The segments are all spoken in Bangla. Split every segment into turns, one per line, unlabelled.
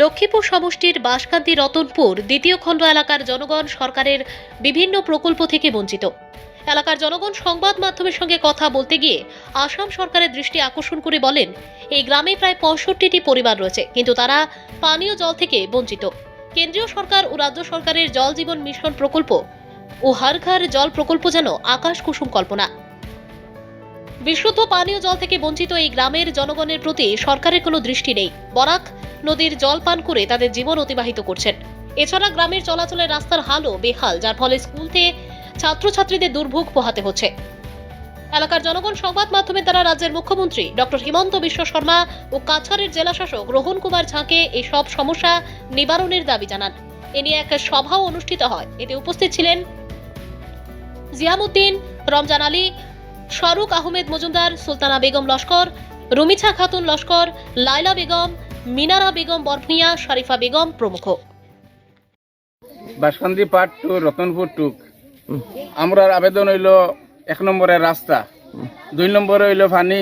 লক্ষ্মীপুর সমষ্টির বাসকান্তি রতনপুর দ্বিতীয় খণ্ড এলাকার জনগণ সরকারের বিভিন্ন প্রকল্প থেকে বঞ্চিত। এলাকার জনগণ সংবাদ মাধ্যমের সঙ্গে কথা বলতে গিয়ে আসাম সরকারের দৃষ্টি আকর্ষণ করে বলেন, এই গ্রামে প্রায় পঁয়ষট্টিটি পরিবার রয়েছে, কিন্তু তারা পানীয় জল থেকে বঞ্চিত। কেন্দ্রীয় সরকার ও রাজ্য সরকারের জল জীবন মিশন প্রকল্প ও হর ঘর জল প্রকল্প যেন আকাশ কুসুম কল্পনা। বিশুদ্ধ পানীয় জল থেকে বঞ্চিত এই গ্রামের জনগণের প্রতি সরকারের কোনো দৃষ্টি নেই। বরাক নদীর জল পান করে তাদের জীবন অতিবাহিত করছেন। এছাড়া গ্রামের চলাচলের রাস্তার হালও বেহাল, যার ফলে স্কুল থেকে ছাত্রছাত্রীদের দুর্ভোগ পোহাতে হচ্ছে। এলাকার জনগণ সংবাদ মাধ্যমে তারা রাজ্যের মুখ্যমন্ত্রী ডক্টর হিমন্ত বিশ্ব শর্মা ও কাছাড়ের জেলাশাসক রোহন কুমার ঝাঁকে এই সব সমস্যা নিবারণের দাবি জানান। এ নিয়ে এক সভাও অনুষ্ঠিত হয়। এতে উপস্থিত ছিলেন জিয়ামুদ্দিন, রমজান আলী শাহরুখ আহমেদ মজুমদার, সুলতানা বেগম লস্কর, রুমিছা খাতুন লস্কর লাইলা বেগম, মিনারা বেগম বরভুইয়া, শরীফা বেগম প্রমুখ।
বাসকান্দি পার্ট টু রতনপুর টুক আমরা আবেদন হইল এক নম্বরের রাস্তা, দুই নম্বরে হইল পানি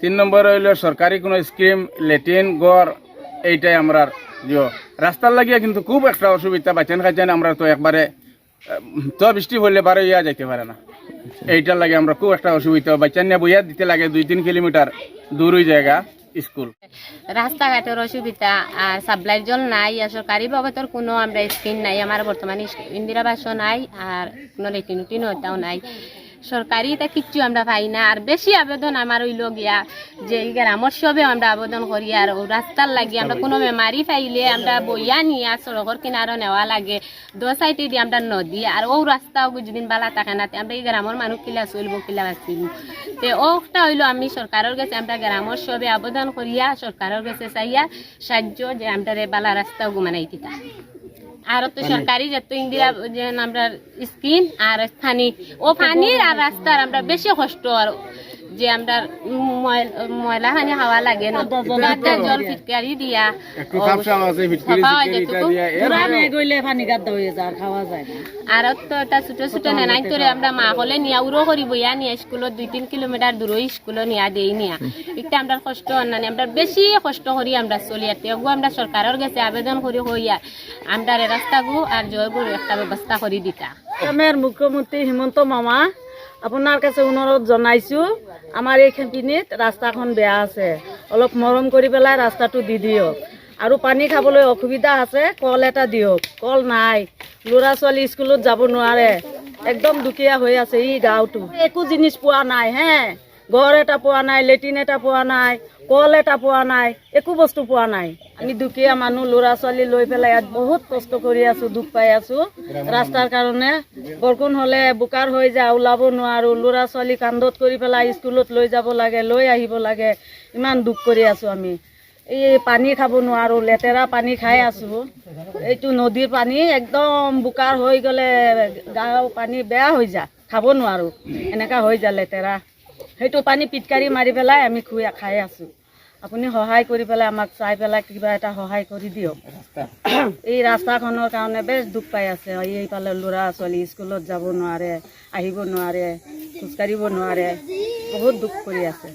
তিন নম্বরে হইল সরকারি কোনো স্কিম, লেট্রিন, গড়, এইটাই আমরা দিও। রাস্তার লাগিয়া কিন্তু খুব একটা অসুবিধা বাচ্চান খাইছেন আমরা তো একবারে তো বৃষ্টি হইলে বারে ইয়া যাইতে পারে না। এইটার লাগে আমরা খুব একটা অসুবিধা বাচ্চা নিয়ে বইয়া দিতে লাগে দুই তিন কিলোমিটার দূর ওই জায়গা, স্কুল।
রাস্তাঘাটের অসুবিধা, আর সাপ্লাইয়ের জল নাই, আর সরকারি বাবদর কোনো আমরা স্কিম নাই, আমার বর্তমানে ইন্দিরা আবাসও নাই, আর কোনো লেটিন উটিন ওটাও নাই। সরকারি তা কিচ্ছু আমরা পাই না। আর বেশি আবেদন আমার হইল গিয়া যে গ্রামর সবে আমরা আবেদন করি আর রাস্তার লাগি আমরা কোনো বেমারি পাইলে আমরা বইয়া নিয়ে সড়কর কিনারও নেওয়া লাগে। দো সাইডে দিয়ে আমরা নদী আর ও রাস্তাও যদি বালা থাকে না আমরা এই গ্রামের মানুষ কিলা চলবো কিলা বাঁচিব তে ওটা হইল আমি সরকারের কাছে আমরা গ্রামের সবে আবেদন করিয়া সরকারের কাছে চাইয়া সাহায্য যে আমরা বালা রাস্তাও ঘুমানাই দিতা। আর তো সরকারি যত ইন্দিরা যে আমরা স্কিম আর স্থানীয় ও পানির আর রাস্তার আমরা বেশি কষ্ট আর যে আমরা ময়- ময়লা পানি হাওয়া লাগে না। জল ফিটকারি দিয়া।
একটু খাপসাম আছে ফিটকিরি
সফা
ফিটকিরি
যেটুকু।
ইটা দিয়া। এর
পুরানে গইলে পানি গাদ্দ যায় আর খাওয়া যায় না।
আর তো এটা ছোট ছোট নেনাই তোরে আমরা মা হলে নিয়া উড়ো করি বইয়া নিয়া স্কুলত দুই তিন কিলোমিটার দূর স্কুলত নিয়া দেই নিয়া। এটা আমরা কষ্ট অন্যান্য আমরা বেশি কষ্ট করি আমরা চলি। আর তেগু আমরা সরকারের কাছে আবেদন করি হইয়া আমরা রাস্তাগু আর জয়গুর একটা ব্যবস্থা কৰি দিতা।
আসামের মুখ্যমন্ত্রী হিমন্ত মামা আপোনাৰ কাছে অনুৰোধ জনাইছোঁ আমাৰ এইখিনিত ৰাস্তাখন বেয়া আছে। অলপ মৰম কৰি পেলাই ৰাস্তাটো দি দিয়ক। আৰু পানী খাবলৈ অসুবিধা আছে, কল এটা দিয়ক। কল নাই, ল'ৰা ছোৱালী স্কুলত যাব নোৱাৰে। একদম দুখীয়া হৈ আছে ই গাঁৱটো একো জিনিস পোৱা নাই হে। ঘৰ এটা পোৱা নাই লেট্ৰিন এটা পোৱা নাই কল এটা পোৱা নাই, একো বস্তু পোৱা নাই। আমি দুখীয়া মানুহ ল'ৰা ছোৱালী লৈ পেলাই ইয়াত বহুত কষ্ট কৰি আছোঁ, দুখ পাই আছোঁ। ৰাস্তাৰ কাৰণে বৰষুণ হ'লে বোকাৰ হৈ যায়, ওলাব নোৱাৰোঁ। ল'ৰা ছোৱালী কান্দত কৰি পেলাই স্কুলত লৈ যাব লাগে, লৈ আহিব লাগে। ইমান দুখ কৰি আছোঁ আমি। এই পানী খাব নোৱাৰোঁ, লেতেৰা পানী খাই আছোঁ। এইটো নদীৰ পানী একদম বোকাৰ হৈ গ'লে গাঁও পানী বেয়া হৈ যায়, খাব নোৱাৰোঁ। এনেকুৱা হৈ যায় লেতেৰা। সেইটো পানী পিটকাৰি মাৰি পেলাই আমি খুৱাই খাই আছোঁ। আপুনি সহায় কৰি পেলাই আমাক চাই পেলাই কিবা এটা সহায় কৰি দিয়ক। এই ৰাস্তাখনৰ কাৰণে বেছ দুখ পাই আছে। এইফালে ল'ৰা ছোৱালী স্কুলত যাব নোৱাৰে আহিব নোৱাৰে খোজকাঢ়িব নোৱাৰে। বহুত দুখ কৰি আছে।